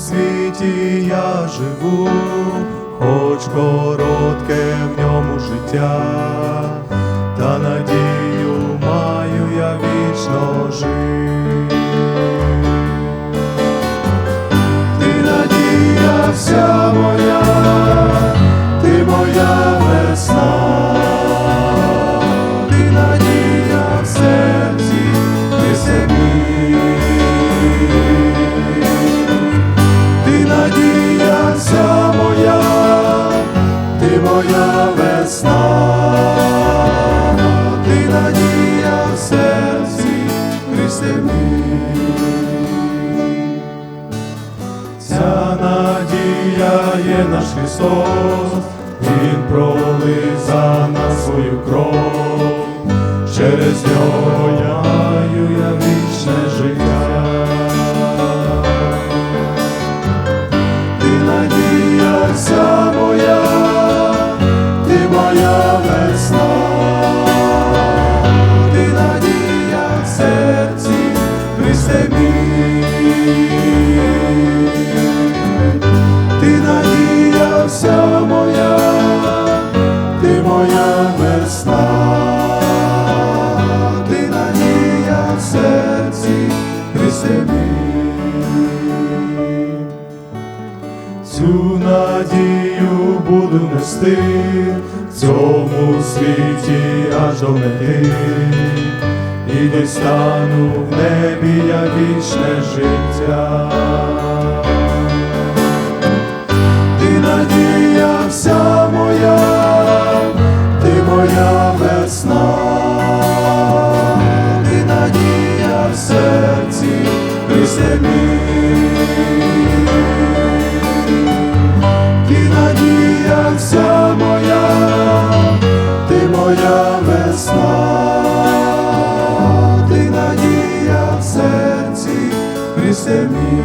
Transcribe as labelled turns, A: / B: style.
A: світі я живу, хоч коротке в ньому життя, та надію маю я вічно жити. Є наш Христос, Він пролив за нас свою кров, через нього я вічне життя. Моя весна, ти надія в серці, мій. Цю надію буду нести в цьому світі аж до мети, і дістану в небі я вічне життя. землі, ти надія вся моя, ти моя весна, ти надія в серці при землі.